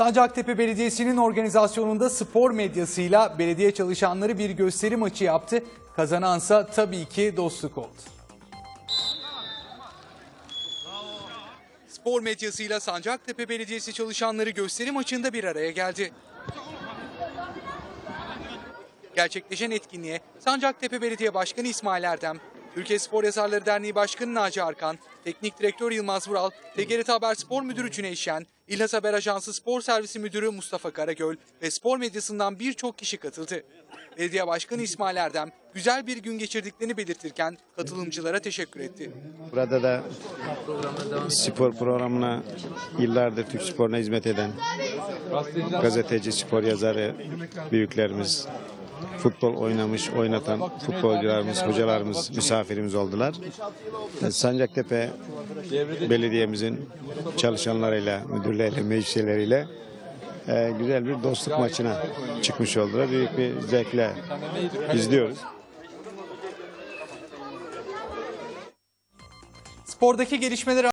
Sancaktepe Belediyesi'nin organizasyonunda spor medyasıyla belediye çalışanları bir gösteri maçı yaptı. Kazanansa tabii ki dostluk oldu. Spor medyasıyla Sancaktepe Belediyesi çalışanları gösteri maçında bir araya geldi. Gerçekleşen etkinliğe Sancaktepe Belediye Başkanı İsmail Erdem, Türkiye Spor Yazarları Derneği Başkanı Naci Arkan, Teknik Direktör Yılmaz Vural, TGRT Haber Spor Müdürü Cüneyt Şen, İlhas Haber Ajansı Spor Servisi Müdürü Mustafa Karagöl ve spor medyasından birçok kişi katıldı. Belediye Başkanı İsmail Erdem güzel bir gün geçirdiklerini belirtirken katılımcılara teşekkür etti. Burada da spor programına yıllardır Türk sporuna hizmet eden gazeteci, spor yazarı büyüklerimiz, futbol oynamış, oynatan futbolcularımız, hocalarımız misafirimiz oldular. Sancaktepe Belediye'mizin çalışanlarıyla, müdürleriyle, meclisleriyle e, güzel bir dostluk maçına çıkmış oldular. Büyük bir zevkle izliyoruz. Spordaki gelişmeleri